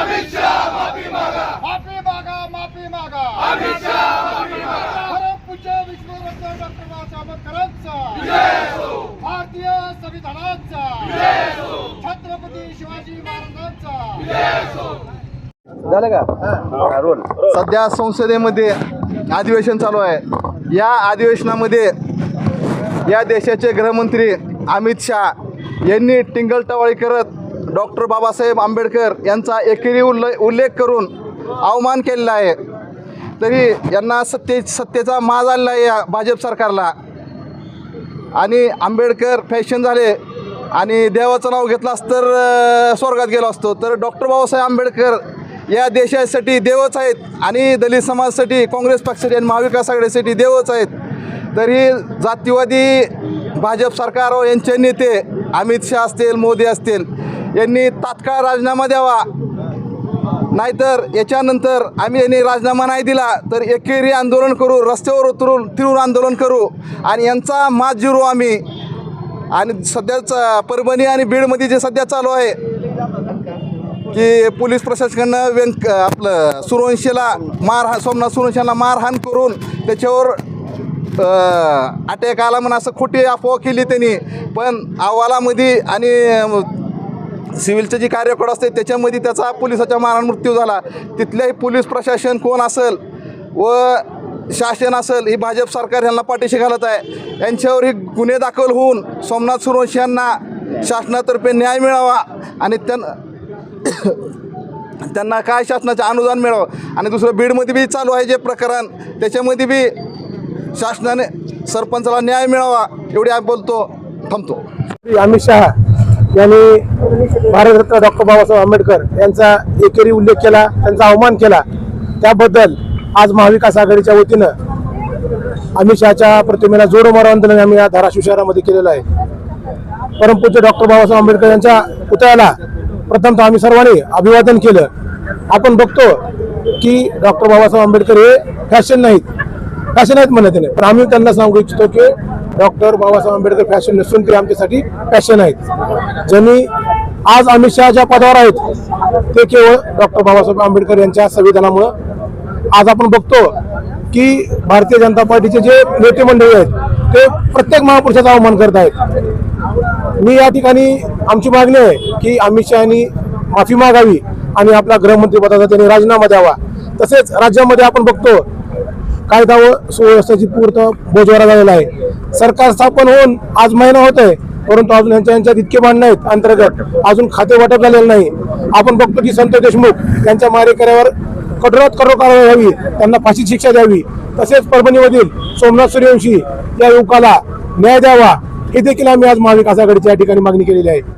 माफी मागा. माफी मागा परम पूज्य विष्णुरत्न डॉक्टर बाबासाहेब आंबेडकरांचा भारतीय संविधानाचा. छत्रपती शिवाजी महाराजांचा. झालं का? सध्या संसदेमध्ये अधिवेशन चालू आहे. या अधिवेशनामध्ये या देशाचे गृहमंत्री अमित शहा यांनी टिंगलटवाळी करत डॉक्टर बाबासाहेब आंबेडकर यांचा एकेरी उल्ले उल्लेख करून अवमान केलेला आहे. तरी यांना सत्ते सत्तेचा माज आलेला आहे या भाजप सरकारला. आणि आंबेडकर फॅशन झाले आणि देवाचं नाव घेतलास तर स्वर्गात गेलो असतो. तर डॉक्टर बाबासाहेब आंबेडकर या देशासाठी देवच आहेत आणि दलित समाजासाठी काँग्रेस पक्षासाठी आणि महाविकास आघाडीसाठी देवच आहेत. तरी जातीवादी भाजप सरकार व यांचे नेते अमित शहा असतील मोदी असतील यांनी तात्काळ राजीनामा द्यावा. नाहीतर याच्यानंतर आम्ही यांनी राजीनामा नाही दिला तर एकेरी आंदोलन करू रस्त्यावर उतरून फिरून आंदोलन करू. आणि यांचा मात जिरू आम्ही. आणि सध्याच परभणी आणि बीडमध्ये जे सध्या चालू आहे की पोलीस प्रशासनानं व्यंक आपलं सुरवंशीला मार सोमनाथ सुरवंशीला मारहाण करून त्याच्यावर अटॅक आला म्हणून असं खोटी अफवा केली त्यांनी. पण अहवालामध्ये आणि सिव्हिलचं जी कार्यकड असते त्याच्यामध्ये त्याचा पोलिसाच्या मारण मृत्यू झाला. तिथल्याही पोलीस प्रशासन कोण असेल व शासन असेल ही भाजप सरकार यांना पाठीशी घालत आहे. यांच्यावर ही गुन्हे दाखल होऊन सोमनाथ सुरवंशी यांना शासनातर्फे न्याय मिळावा आणि त्यां त्यांना काय शासनाचं अनुदान मिळावं? आणि दुसरं बीडमध्ये बी चालू आहे जे प्रकरण त्याच्यामध्ये बी शासनाने सरपंचाला न्याय मिळावा एवढी आम्ही बोलतो थांबतो. अमित शहा यांनी भारतरत्न डॉक्टर बाबासाहेब आंबेडकर यांचा एकेरी उल्लेख केला त्यांचा अवमान केला. त्याबद्दल आज महाविकास आघाडीच्या वतीनं अमित शहाच्या प्रतिमेला जोडो मारो आंदोलन आम्ही या धाराशिव शहरामध्ये केलेलं आहे. परमपूज्य डॉक्टर बाबासाहेब आंबेडकर यांच्या पुतळ्याला प्रथमतः आम्ही सर्वांनी अभिवादन केलं. आपण बघतो की डॉक्टर बाबासाहेब आंबेडकर हे फॅशन नाहीत. फॅशन आहेत म्हणत नाही पण आम्ही त्यांना सांगू इच्छितो की डॉक्टर बाबासाहेब आंबेडकर फॅशन नसून ते आमच्यासाठी फॅशन आहेत. ज्यांनी आज अमित शहा ज्या पदावर आहेत ते केवळ डॉक्टर बाबासाहेब आंबेडकर यांच्या संविधानामुळं. आज आपण बघतो की भारतीय जनता पार्टीचे जे नेते मंडळी आहेत ते प्रत्येक महापुरुषाचा अवमान करत आहेत. मी या ठिकाणी आमची मागणी आहे की अमित शहानी माफी मागावी आणि आपला गृहमंत्री पदाचा त्यांनी राजीनामा द्यावा. तसेच राज्यामध्ये आपण बघतो कायदा व सुव्यवस्थेची पूर्त बोजवारा झालेला आहे. सरकार स्थापन होऊन आज महिना होत आहे परंतु अजून यांच्या यांच्यात इतके भांडण आहेत अंतर्गत. अजून खाते वाटप झालेलं नाही. आपण बघतो की संतोष देशमुख यांच्या मारेकऱ्यावर कठोरात कठोर कारवाई व्हावी त्यांना फाशी शिक्षा द्यावी. तसेच परभणीमधील सोमनाथ सूर्यवंशी या युवकाला न्याय द्यावा. हे देखील आम्ही आज महाविकास आघाडीच्या या ठिकाणी मागणी केलेली आहे.